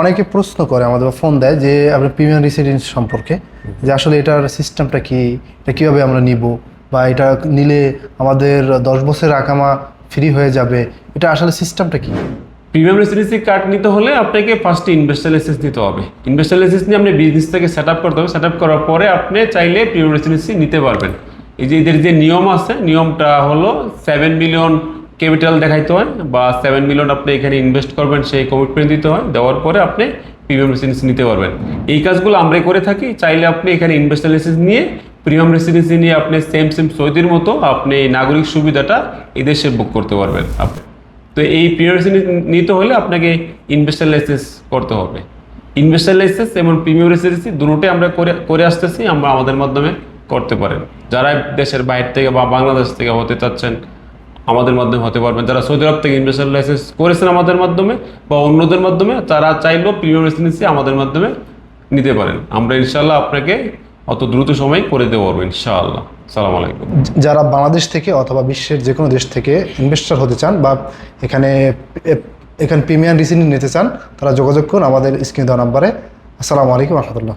অনেকে প্রশ্ন করে আমাদের ফোন দেয় যে আপনার প্রিমিয়াম রেসিডেন্স সম্পর্কে, যে আসলে এটার সিস্টেমটা কি? এটা কীভাবে আমরা নিব? বা এটা নিলে আমাদের দশ বছরের আকামা ফ্রি হয়ে যাবে? এটা আসলে সিস্টেমটা কি? প্রিমিয়াম রেসিডেন্সি কার্ড নিতে হলে আপনাকে ফার্স্টে ইনভেস্টার লাইসেন্স নিতে হবে। ইনভেস্টার লাইসেন্স নিয়ে আপনি বিজনেস থেকে সেট আপ করতে হবে। সেট আপ করার পরে আপনি চাইলে প্রিমিয়াম রেসিডেন্সি নিতে পারবেন। এই যে এদের যে নিয়ম আছে, নিয়মটা হলো সেভেন মিলিয়ন ক্যাপিটাল দেখাইতে হয় বা সেভেন মিলিয়ন আপনি এখানে ইনভেস্ট করবেন, সেই কমিটমেন্ট দিতে হয়। দেওয়ার পরে আপনি প্রিমিয়াম রেসিডেন্সি নিতে পারবেন। এই কাজগুলো আমরা করে থাকি। চাইলে আপনি এখানে ইনভেস্টার লাইসেন্স নিয়ে প্রিমিয়াম রেসিডেন্সি নিয়ে আপনি সেম সেম সৌদির মতো আপনি নাগরিক সুবিধাটা এই দেশে বুক করতে পারবেন। আপনি তো এই প্রিমিয়াম নিতে হলে আপনাকে ইনভেস্টার লাইসেন্স করতে হবে। ইনভেস্টার লাইসেন্স এবং প্রিমিয়াম রেসিডেন্সি দুটোটাই আমরা করে করে আসতেছি, আমরা আমাদের মাধ্যমে করতে পারেন। যারা দেশের বাইরে থেকে বা বাংলাদেশ থেকে হতে চাচ্ছেন আমাদের মাধ্যমে হতে পারবেন যারা সৌদি আরব থেকে ইনভেস্টার লাইসেন্স করেছেন আমাদের মাধ্যমে বা অন্যদের মাধ্যমে, তারা চাইলেও প্রিমিয়াম রেসিডেন্সি আমাদের মাধ্যমে নিতে পারেন। আমরা ইনশাল্লাহ আপনাকে অত দ্রুত সময় করে দেবো পারব ইনশাআল্লাহ। সালাম আলাইকুম। যারা বাংলাদেশ থেকে অথবা বিশ্বের যে কোনো দেশ থেকে ইনভেস্টার হতে চান বা এখানে এখানে প্রিমিয়াম রিসিডেন্স নিতে চান, তারা যোগাযোগ করুন আমাদের স্ক্রিন দেওয়া নাম্বারে আসসালামু আলাইকুম রহমতুল্লাহ।